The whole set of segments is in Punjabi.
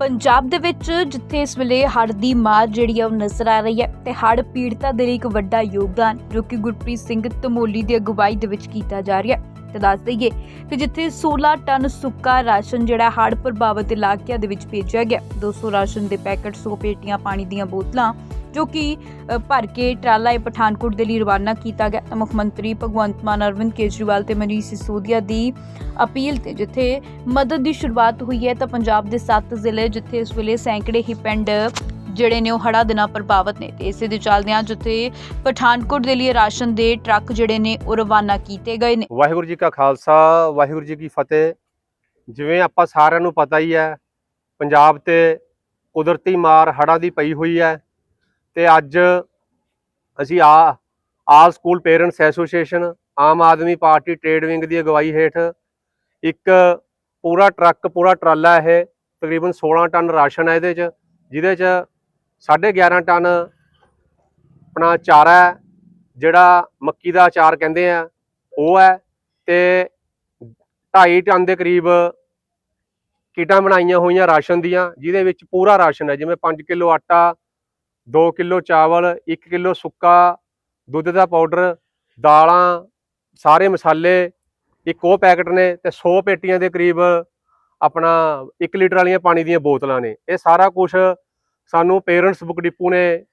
ਪੰਜਾਬ ਦੇ ਵਿੱਚ ਜਿੱਥੇ ਇਸ ਵੇਲੇ ਹੜ੍ਹ ਦੀ ਮਾਰ ਜਿਹੜੀ ਆ ਉਹ ਨਜ਼ਰ ਆ ਰਹੀ ਹੈ ਤੇ ਹੜ੍ਹ ਪੀੜਤਾਂ ਦੇ ਲਈ ਇੱਕ ਵੱਡਾ ਯੋਗਦਾਨ ਜੋ ਕਿ ਗੁਰਪ੍ਰੀਤ ਸਿੰਘ ਧਮੋਲੀ ਦੀ ਅਗਵਾਈ ਦੇ ਵਿੱਚ ਕੀਤਾ ਜਾ ਰਿਹਾ ਹੈ। ਤੇ ਦੱਸ ਦਈਏ ਕਿ ਜਿੱਥੇ 16 ਟਨ ਸੁੱਕਾ ਰਾਸ਼ਨ ਜਿਹੜਾ ਹੜ੍ਹ ਪ੍ਰਭਾਵਿਤ ਇਲਾਕਿਆਂ ਦੇ ਵਿੱਚ ਭੇਜਿਆ ਗਿਆ 200 ਰਾਸ਼ਨ ਦੇ ਪੈਕੇਟ 100 ਪੇਟੀਆਂ ਪਾਣੀ ਦੀਆਂ ਬੋਤਲਾਂ ਜੋ ਕਿ ਭਰ ਕੇ ਟਰਾਲਾ ਇਹ ਪਠਾਨਕੋਟ ਦੇ ਲਈ ਰਵਾਨਾ ਕੀਤਾ ਗਿਆ। ਮੁੱਖ ਮੰਤਰੀ ਭਗਵੰਤ ਮਾਨ, ਅਰਵਿੰਦ ਕੇਜਰੀਵਾਲ ਤੇ ਮਨੀਸ਼ ਸਿਸੋਦੀਆ ਦੀ ਅਪੀਲ ਤੇ ਜਿੱਥੇ ਮਦਦ ਦੀ ਸ਼ੁਰੂਆਤ ਹੋਈ ਹੈ, ਤਾਂ ਪੰਜਾਬ ਦੇ 7 ਜ਼ਿਲ੍ਹੇ ਜਿੱਥੇ ਇਸ ਵੇਲੇ ਸੈਂਕੜੇ ਹੀ ਪਿੰਡ ਜਿਹੜੇ ਨੇ ਉਹ ਹੜ੍ਹਾਂ ਦੇ ਨਾਲ ਪ੍ਰਭਾਵਿਤ ਨੇ। ਤੇ ਇਸੇ ਦੇ ਚੱਲਦਿਆਂ ਜਿੱਥੇ ਪਠਾਨਕੋਟ ਦੇ ਲਈ ਰਾਸ਼ਨ ਦੇ ਟਰੱਕ ਜਿਹੜੇ ਨੇ ਉਹ ਰਵਾਨਾ ਕੀਤੇ ਗਏ ਨੇ। ਵਾਹਿਗੁਰੂ ਜੀ ਕਾ ਖਾਲਸਾ, ਵਾਹਿਗੁਰੂ ਜੀ ਕੀ ਫਤਿਹ। ਜਿਵੇਂ ਆਪਾਂ ਸਾਰਿਆਂ ਨੂੰ ਪਤਾ ਹੀ ਹੈ, ਪੰਜਾਬ ਤੇ ਕੁਦਰਤੀ ਮਾਰ ਹੜਾ ਦੀ ਪਈ ਹੋਈ ਹੈ। ਤੇ ਅੱਜ ਅਸੀਂ ਆ all school parents association Aam Aadmi Party trade wing ਦੀ ਅਗਵਾਈ ਹੇਠ ਇੱਕ ਪੂਰਾ ਟਰੱਕ, ਪੂਰਾ ਟਰਾਲਾ ਇਹ ਤਕਰੀਬਨ 16 ਟਨ ਰਾਸ਼ਨ ਹੈ ਇਹਦੇ 'ਚ, ਜਿਹਦੇ 'ਚ 11.5 ਟਨ ਆਪਣਾ ਚਾਰਾ ਜਿਹੜਾ ਮੱਕੀ ਦਾ ਅਚਾਰ ਕਹਿੰਦੇ ਆ, ਉਹ ਹੈ ਤੇ 2.5 ਟਨ ਦੇ ਕਰੀਬ ਕਿਟਾਂ ਬਣਾਈਆਂ ਹੋਈਆਂ ਰਾਸ਼ਨ ਦੀਆਂ, ਜਿਹਦੇ ਵਿੱਚ ਪੂਰਾ ਰਾਸ਼ਨ ਹੈ, ਜਿਵੇਂ 5 ਕਿਲੋ ਆਟਾ 2 ਕਿਲੋ ਚਾਵਲ 1 ਕਿਲੋ ਸੁੱਕਾ, ਦੁੱਧ ਦਾ ਪਾਊਡਰ, ਦਾਲਾਂ, ਸਾਰੇ ਮਸਾਲੇ, ਇੱਕ ਉਹ ਪੈਕਟ ਨੇ ਤੇ 100 ਪੇਟੀਆਂ ਦੇ ਕਰੀਬ ਆਪਣਾ 1 ਲੀਟਰ ਵਾਲੀਆਂ ਪਾਣੀ ਦੀਆਂ ਬੋਤਲਾਂ ਨੇ। ਇਹ ਸਾਰਾ ਕੁਝ ਸਾਨੂੰ ਪੇਰੈਂਟਸ ਬੁੱਕ ਡਿਪੂ ਨੇ,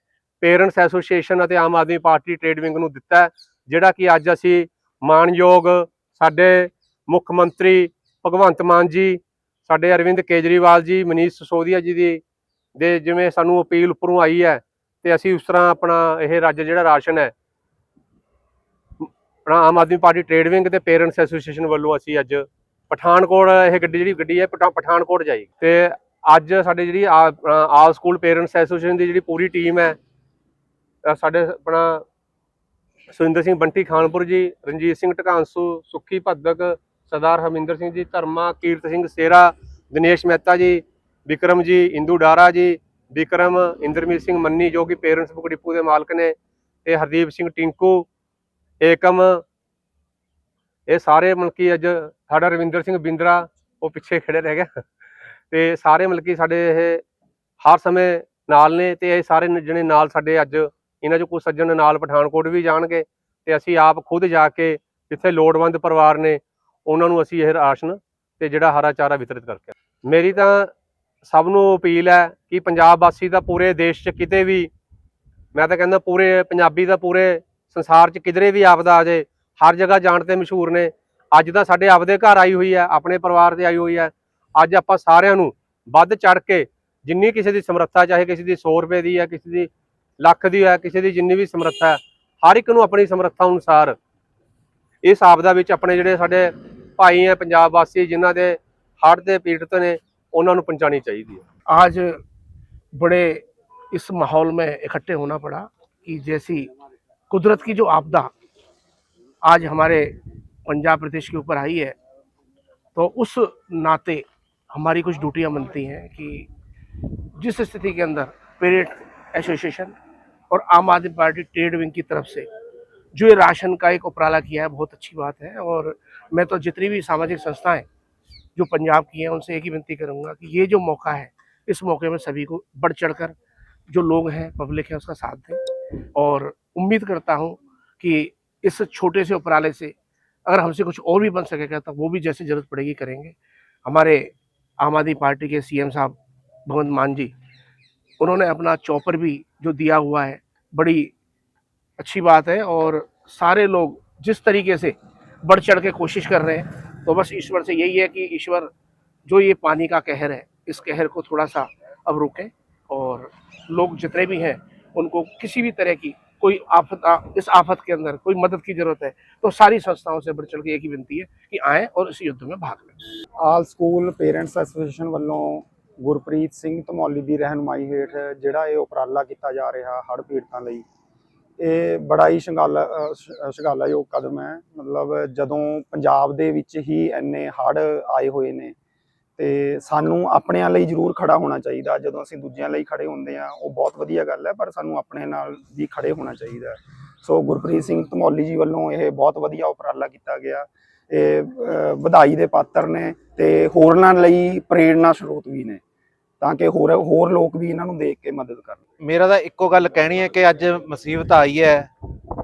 ਪੇਰੈਂਟਸ ਐਸੋਸੀਏਸ਼ਨ ਅਤੇ Aam Aadmi party trade wing ਨੂੰ ਦਿੱਤਾ ਜਿਹੜਾ ਕਿ ਅੱਜ ਅਸੀਂ ਮਾਨਯੋਗ ਸਾਡੇ ਮੁੱਖ ਮੰਤਰੀ ਭਗਵੰਤ ਮਾਨ ਜੀ, ਸਾਡੇ ਅਰਵਿੰਦ ਕੇਜਰੀਵਾਲ ਜੀ, ਮਨੀਸ਼ ਸਸੋਦੀਆ ਜੀ ਦੀ ਦੇ ਜਿਵੇਂ ਸਾਨੂੰ ਅਪੀਲ ਉੱਪਰੋਂ ਆਈ ਹੈ ਤੇ ਅਸੀਂ ਉਸ ਤਰ੍ਹਾਂ ਆਪਣਾ ਇਹ ਰਾਜ ਜਿਹੜਾ ਰਾਸ਼ਨ ਹੈ, ਆਪਣਾ Aam Aadmi party trade wing ਤੇ ਪੇਰੈਂਟਸ ਐਸੋਸੀਏਸ਼ਨ ਵੱਲੋਂ ਅਸੀਂ ਅੱਜ ਪਠਾਨਕੋਟ ਇਹ ਗੱਡੀ ਜਿਹੜੀ ਗੱਡੀ ਹੈ, ਪਠਾ- ਪਠਾਨਕੋਟ ਜਾਈ। ਤੇ ਅੱਜ ਸਾਡੇ ਜਿਹੜੀ ਆ- ਆਲ ਸਕੂਲ ਪੇਰੈਂਟਸ ਐਸੋਸੀਏਸ਼ਨ ਦੀ ਜਿਹੜੀ ਪੂਰੀ ਟੀਮ ਹੈ ਸਾਡੇ ਆਪਣਾ ਸੁਰਿੰਦਰ ਸਿੰਘ ਬੰਟੀ ਖਾਨਪੁਰ ਜੀ, ਰਣਜੀਤ ਸਿੰਘ ਢਕਾਂਸੂ, ਸੁੱਖੀ ਭੱਦਕ, ਸਰਦਾਰ ਹਰਮਿੰਦਰ ਸਿੰਘ ਜੀ, ਧਰਮਾ, ਕੀਰਤ ਸਿੰਘ ਸੇਰਾ, ਦਿਨੇਸ਼ ਮਹਿਤਾ ਜੀ ਵਿਕਰਮ ਜੀ, ਇੰਦੂ ਡਾਰਾ ਜੀ, ਵਿਕਰਮ, ਇੰਦਰਮੀਤ ਸਿੰਘ ਮੰਨੀ ਜੋ ਕਿ ਪੇਰੈਂਟਸ ਬੁੱਕ ਡਿਪੂ ਦੇ ਮਾਲਕ ਨੇ ਤੇ ਹਰਦੀਪ ਸਿੰਘ ਟਿੰਕੂ, ਏਕਮ, ਇਹ ਸਾਰੇ ਮਲਕੀ ਅੱਜ ਸਾਡਾ ਰਵਿੰਦਰ ਸਿੰਘ ਬਿੰਦਰਾ, ਉਹ ਪਿੱਛੇ ਖੜੇ ਰਹਿ ਗਿਆ। ਤੇ ਸਾਰੇ ਮਲਕੀ ਸਾਡੇ ਇਹ ਹਰ ਸਮੇਂ ਨਾਲ ਨੇ ਤੇ ਇਹ ਸਾਰੇ ਜਿਹੜੇ ਨਾਲ ਸਾਡੇ ਅੱਜ, ਇਹਨਾਂ ਚੋਂ ਕੁਝ ਸੱਜਣ ਨਾਲ ਪਠਾਨਕੋਟ ਵੀ ਜਾਣਗੇ ਤੇ ਅਸੀਂ ਆਪ ਖੁਦ ਜਾ ਕੇ ਜਿੱਥੇ ਲੋੜਵੰਦ ਪਰਿਵਾਰ ਨੇ, ਉਹਨਾਂ ਨੂੰ ਅਸੀਂ ਇਹ ਰਾਸ਼ਨ ਤੇ ਜਿਹੜਾ ਹਰਾ ਚਾਰਾ ਵਿਤਰਿਤ ਕਰਕੇ ਮੇਰੀ ਤਾਂ ਸਭ ਨੂੰ ਅਪੀਲ ਹੈ ਕਿ ਪੰਜਾਬ ਵਾਸੀ ਦਾ ਪੂਰੇ ਦੇਸ਼ 'ਚ ਕਿਤੇ ਵੀ, ਮੈਂ ਤਾਂ ਕਹਿੰਦਾ ਪੂਰੇ ਪੰਜਾਬੀ ਦਾ ਪੂਰੇ ਸੰਸਾਰ 'ਚ ਕਿਧਰੇ ਵੀ ਆਪਦਾ ਆ ਜਾਏ ਹਰ ਜਗ੍ਹਾ ਜਾਣ ਤੇ ਮਸ਼ਹੂਰ ਨੇ। ਅੱਜ ਤਾਂ ਸਾਡੇ ਆਪਦੇ ਘਰ ਆਈ ਹੋਈ ਹੈ, ਆਪਣੇ ਪਰਿਵਾਰ 'ਤੇ ਆਈ ਹੋਈ ਹੈ। ਅੱਜ ਆਪਾਂ ਸਾਰਿਆਂ ਨੂੰ ਵੱਧ ਚੜ ਕੇ ਜਿੰਨੀ ਕਿਸੇ ਦੀ ਸਮਰੱਥਾ, ਚਾਹੇ ਕਿਸੇ ਦੀ 100 ਰੁਪਏ ਦੀ ਹੈ, ਕਿਸੇ ਦੀ ਲੱਖ ਦੀ ਹੈ, ਕਿਸੇ ਦੀ ਜਿੰਨੀ ਵੀ ਸਮਰੱਥਾ ਹੈ, ਹਰ ਇੱਕ ਨੂੰ ਆਪਣੀ ਸਮਰੱਥਾ ਅਨੁਸਾਰ ਇਸ ਆਪਦਾ ਵਿੱਚ ਆਪਣੇ ਜਿਹੜੇ ਸਾਡੇ ਭਾਈ ਹੈ, ਪੰਜਾਬ ਵਾਸੀ ਜਿਨ੍ਹਾਂ ਦੇ ਹੜ੍ਹ ਦੇ ਪੀੜਤ ਨੇ ਉਹਨਾਂ ਨੂੰ ਪਹੁੰਚਾਉਣੀ ਚਾਹੀਦੀ ਹੈ आज बड़े इस माहौल में इकट्ठे होना पड़ा कि जैसी कुदरत की जो आपदा आज हमारे पंजाब प्रदेश के ऊपर आई है तो उस नाते हमारी कुछ ड्यूटियां बनती हैं कि जिस स्थिति के अंदर पेरेंट एसोसिएशन और आम आदमी पार्टी ट्रेड विंग की तरफ से जो ये राशन का एक उपराला किया है बहुत अच्छी बात है और मैं तो जितनी भी सामाजिक संस्थाएं जो पंजाब की हैं, उनसे एक ही विनती करूँगा कि ये जो मौका है, इस मौके में सभी को बढ़ चढ़कर जो लोग हैं, पब्लिक है, उसका साथ दें। और उम्मीद करता हूँ कि इस छोटे से उपराले से अगर हमसे कुछ और भी बन सकेगा तो वो भी जैसे ज़रूरत पड़ेगी करेंगे। हमारे आम आदमी पार्टी के सीएम साहब भगवंत मान जी, उन्होंने अपना चौपर भी जो दिया हुआ है, बड़ी अच्छी बात है और सारे लोग जिस तरीके से बढ़ चढ़ के कोशिश कर रहे हैं तो बस ईश्वर से यही है कि ईश्वर जो ये पानी का कहर है इस कहर को थोड़ा सा अब रोकें और लोग जितने भी हैं उनको किसी भी तरह की कोई आफत आ, इस आफत के अंदर कोई मदद की जरूरत है तो सारी संस्थाओं से बढ़ चढ़ के एक ही विनती है कि आएँ और इस युद्ध में भाग लें ਆਲ ਸਕੂਲ ਪੇਰੈਂਟਸ ਐਸੋਸੀਏਸ਼ਨ ਵੱਲੋਂ ਗੁਰਪ੍ਰੀਤ ਸਿੰਘ ਧਮੌਲੀ ਦੀ ਰਹਿਨੁਮਾਈ ਹੇਠ ਜਿਹੜਾ ਇਹ ਉਪਰਾਲਾ ਕੀਤਾ ਜਾ ਰਿਹਾ ਹੜ੍ਹ ਪੀੜਤਾਂ ਲਈ ਇਹ ਬੜਾ ਹੀ ਸ਼ੰਗਾਲਾ ਸ਼ੰਗਾਲਾਯੋਗ ਕਦਮ ਹੈ। ਮਤਲਬ ਜਦੋਂ ਪੰਜਾਬ ਦੇ ਵਿੱਚ ਹੀ ਇੰਨੇ ਹੜ੍ਹ ਆਏ ਹੋਏ ਨੇ ਤੇ ਸਾਨੂੰ ਆਪਣਿਆਂ ਲਈ ਜ਼ਰੂਰ ਖੜਾ ਹੋਣਾ ਚਾਹੀਦਾ। ਜਦੋਂ ਅਸੀਂ ਦੂਜਿਆਂ ਲਈ ਖੜੇ ਹੁੰਦੇ ਆ ਉਹ ਬਹੁਤ ਵਧੀਆ ਗੱਲ ਹੈ, ਪਰ ਸਾਨੂੰ ਆਪਣੇ ਨਾਲ ਵੀ ਖੜੇ ਹੋਣਾ ਚਾਹੀਦਾ ਸੋ ਗੁਰਪ੍ਰੀਤ ਸਿੰਘ ਧਮੌਲੀ ਜੀ ਵੱਲੋਂ ਇਹ ਬਹੁਤ ਵਧੀਆ ਉਪਰਾਲਾ ਕੀਤਾ ਗਿਆ। ਇਹ ਵਧਾਈ ਦੇ ਪਾਤਰ ਨੇ ਤੇ ਹੋਰਨਾਂ ਲਈ ਪ੍ਰੇਰਣਾ ਸਰੋਤ ਵੀ ਨੇ। ਤਾਂ ਕਿ ਹੋਰ ਹੋਰ ਲੋਕ ਵੀ ਇਹਨਾਂ ਨੂੰ ਦੇਖ ਕੇ ਮਦਦ ਕਰਨ। ਮੇਰਾ ਤਾਂ ਇੱਕੋ ਗੱਲ ਕਹਿਣੀ ਹੈ ਕਿ ਅੱਜ ਮੁਸੀਬਤ ਆਈ ਹੈ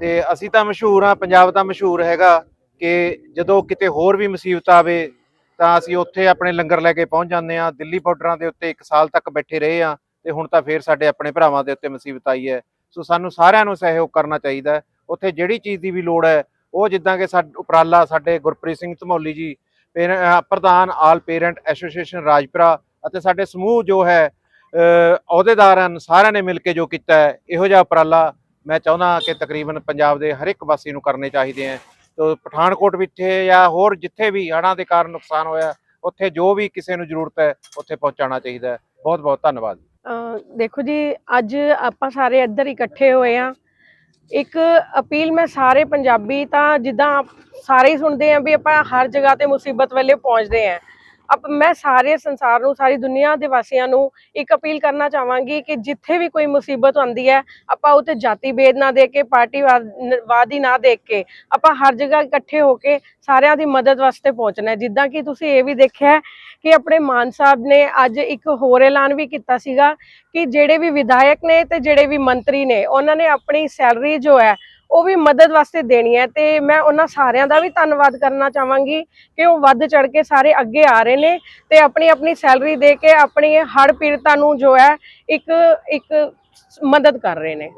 ਤੇ ਅਸੀਂ ਤਾਂ ਮਸ਼ਹੂਰ ਆ ਪੰਜਾਬ ਤਾਂ ਮਸ਼ਹੂਰ ਹੈਗਾ ਕਿ ਜਦੋਂ ਕਿਤੇ ਹੋਰ ਵੀ ਮੁਸੀਬਤ ਆਵੇ ਤਾਂ ਅਸੀਂ ਉੱਥੇ ਆਪਣੇ ਲੰਗਰ ਲੈ ਕੇ ਪਹੁੰਚ ਜਾਂਦੇ ਆ ਦਿੱਲੀ ਬਾਰਡਰਾਂ ਦੇ ਉੱਤੇ 1 ਸਾਲ ਤੱਕ ਬੈਠੇ ਰਹੇ ਆ ਤੇ ਹੁਣ ਤਾਂ ਫੇਰ ਸਾਡੇ ਆਪਣੇ ਭਰਾਵਾਂ ਦੇ ਉੱਤੇ ਮੁਸੀਬਤ ਆਈ ਹੈ। ਸੋ ਸਾਨੂੰ ਸਾਰਿਆਂ ਨੂੰ ਸਹਿਯੋਗ ਕਰਨਾ ਚਾਹੀਦਾ ਉੱਥੇ ਜਿਹੜੀ ਚੀਜ਼ ਦੀ ਵੀ ਲੋੜ ਹੈ, ਉਹ ਜਿੱਦਾਂ ਕਿ ਸਾਡ, ਉਪਰਾਲਾ ਸਾਡੇ ਗੁਰਪ੍ਰੀਤ ਸਿੰਘ ਧਮੌਲੀ ਜੀ, ਪੇਰ- ਪ੍ਰਧਾਨ ਆਲ ਪੇਰੈਂਟ ਐਸੋਸੀਏਸ਼ਨ ਰਾਜਪੁਰਾ ਅਤੇ ਸਾਡੇ ਸਮੂਹ ਜੋ ਹੈ, ਅਹ, ਅਹੁਦੇਦਾਰਾਂ ਸਾਰਿਆਂ ਨੇ ਮਿਲ ਕੇ ਜੋ ਕੀਤਾ ਹੈ, ਇਹੋ ਜਿਹਾ ਉਪਰਾਲਾ ਮੈਂ ਚਾਹੁੰਦਾ ਕਿ ਤਕਰੀਬਨ ਪੰਜਾਬ ਦੇ ਹਰ ਇੱਕ ਵਾਸੀ ਨੂੰ ਕਰਨੇ ਚਾਹੀਦੇ ਹੈ। ਤੋ ਪਠਾਨਕੋਟ ਵਿੱਚ ਜਾਂ ਹੋਰ ਜਿੱਥੇ ਵੀ ਹੜ੍ਹਾਂ ਦੇ ਕਾਰਨ ਨੁਕਸਾਨ ਹੋਇਆ, ਉੱਥੇ ਜੋ ਵੀ ਕਿਸੇ ਨੂੰ ਜ਼ਰੂਰਤ ਹੈ, ਉੱਥੇ ਪਹੁੰਚਾਉਣਾ ਚਾਹੀਦਾ ਹੈ। ਬਹੁਤ ਬਹੁਤ ਧੰਨਵਾਦ। ਦੇਖੋ ਜੀ, ਅੱਜ ਆਪਾਂ ਸਾਰੇ ਇੱਧਰ ਇਕੱਠੇ ਹੋਏ ਆ ਇੱਕ ਅਪੀਲ ਮੈਂ ਸਾਰੇ ਪੰਜਾਬੀ ਤਾਂ ਜਿੱਦਾਂ ਸਾਰੇ ਹੀ ਸੁਣਦੇ ਆ ਵੀ ਆਪਾਂ ਹਰ ਜਗ੍ਹਾ ਤੇ ਮੁਸੀਬਤ ਵੇਲੇ ਪਹੁੰਚਦੇ ਆ ਅਪ ਮੈਂ ਸਾਰੇ ਸੰਸਾਰ ਨੂੰ, ਸਾਰੀ ਦੁਨੀਆ ਦੇ ਵਾਸੀਆਂ ਨੂੰ ਇੱਕ ਅਪੀਲ ਕਰਨਾ ਚਾਹਾਂਗੀ ਕਿ ਜਿੱਥੇ ਵੀ ਕੋਈ ਮੁਸੀਬਤ ਆਉਂਦੀ ਹੈ, ਆਪਾਂ ਉਹ ਤੇ ਜਾਤੀ ਭੇਦ ਨਾ ਦੇ ਕੇ ਪਾਰਟੀਵਾਦੀ ਨਾ ਦੇਖ ਕੇ, ਆਪਾਂ ਹਰ ਜਗ੍ਹਾ ਇਕੱਠੇ ਹੋ ਕੇ ਸਾਰਿਆਂ ਦੀ ਮਦਦ ਵਾਸਤੇ ਪਹੁੰਚਣਾ ਜਿੱਦਾਂ ਕਿ ਤੁਸੀਂ ਇਹ ਵੀ ਦੇਖਿਆ ਕਿ ਆਪਣੇ ਮਾਨ ਸਾਹਿਬ ਨੇ ਅੱਜ ਇੱਕ ਹੋਰ ਐਲਾਨ ਵੀ ਕੀਤਾ ਸੀਗਾ ਕਿ ਜਿਹੜੇ ਵੀ ਵਿਧਾਇਕ ਨੇ ਤੇ ਜਿਹੜੇ ਵੀ ਮੰਤਰੀ ਨੇ, ਉਹਨਾਂ ਨੇ ਆਪਣੀ ਸੈਲਰੀ ਜੋ ਹੈ ਉਹ ਵੀ ਮਦਦ ਵਾਸਤੇ ਦੇਣੀ ਹੈ ਤੇ ਮੈਂ ਉਹਨਾਂ ਸਾਰਿਆਂ ਦਾ ਵੀ ਧੰਨਵਾਦ ਕਰਨਾ ਚਾਹਾਂਗੀ ਕਿ ਉਹ ਵੱਧ ਚੜ ਕੇ ਸਾਰੇ ਅੱਗੇ ਆ ਰਹੇ ਨੇ ਤੇ ਆਪਣੀ ਆਪਣੀ ਸੈਲਰੀ ਦੇ ਕੇ ਆਪਣੀ ਹੜ ਪੀੜਤਾਂ ਨੂੰ ਜੋ ਹੈ ਇੱਕ ਇੱਕ ਮਦਦ ਕਰ ਰਹੇ ਨੇ।